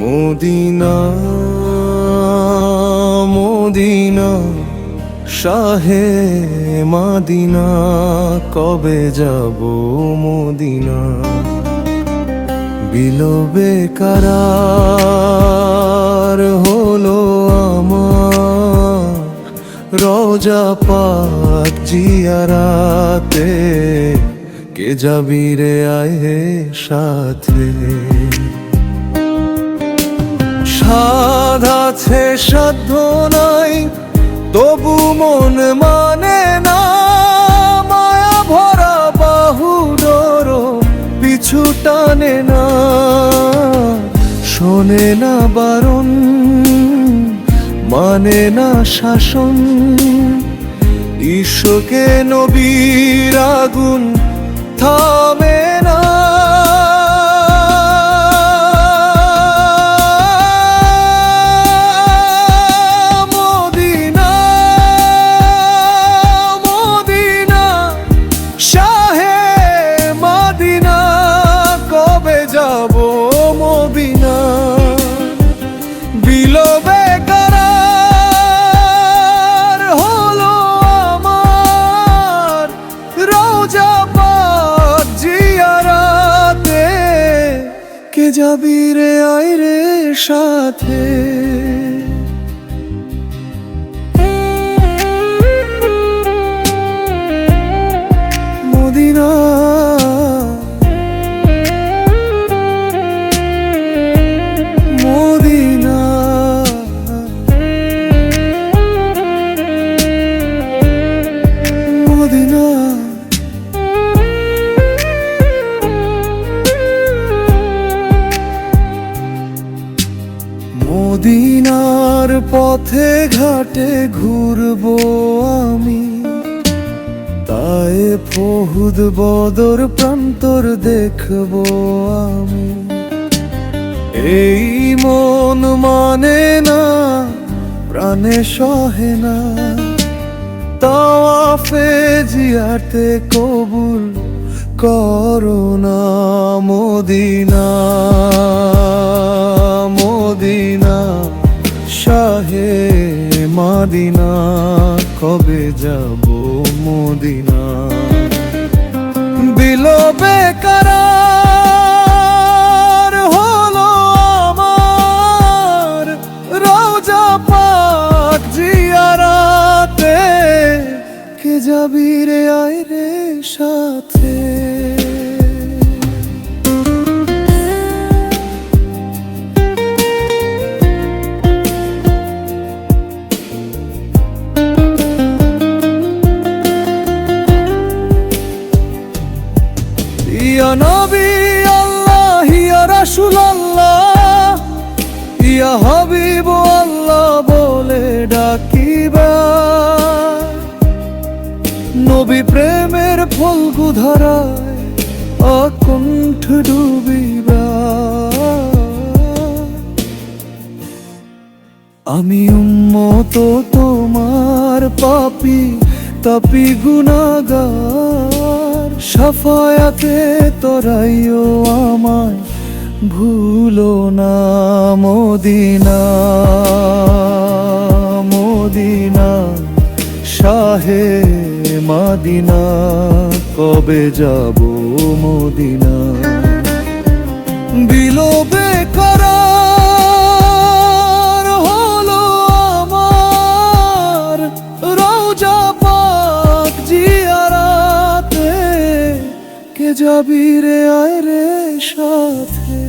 Medina Medina, শাহে মাদিনা, কবে যাব Medina? বিলবে কারার হলো আমার রজা পাক জিয়ারাতে। কে যাবি রে আয়ে সাথে? সাধ আছে, সাধ্য নাই, তবু মন মানে না। মায়া ভরা বাহু ডর পিছু টানে না। শোনে না বারণ মানে না শাসন। ঈশ্বকে নবীর আগুন যাবি রে আয় রে সাথে। পথে ঘাটে ঘুরবো আমি। তাই ফহুদ বদর প্রান্তর দেখব আমি। এই মন মানে না, প্রাণে সহে না। তাওয়াফে জিয়াতে কবুল করোনা মদিনা মদিনা। শাহে মাদিনা কবে যাব মদিনা? বিলোবে কারার যাবি রে আয় রে সাথে? হাবিব আল্লাহ বলে ডাকিবা। নবী প্রেমের ফলগু ধারায় অকুণ্ঠ ডুবিবা। আমি উম্মত তোমার পাপি, তাপি গুনাগার। সাফায়াতে তোরাইও আমায় ভুলো না। মদিনা মদিনা, শাহে মাদিনা, কবে যাব মদিনা? বিলোবে করার হলো আমার রোজা পাক জিয়ারাতে। কে যাবি রে, আয় রে সাথে?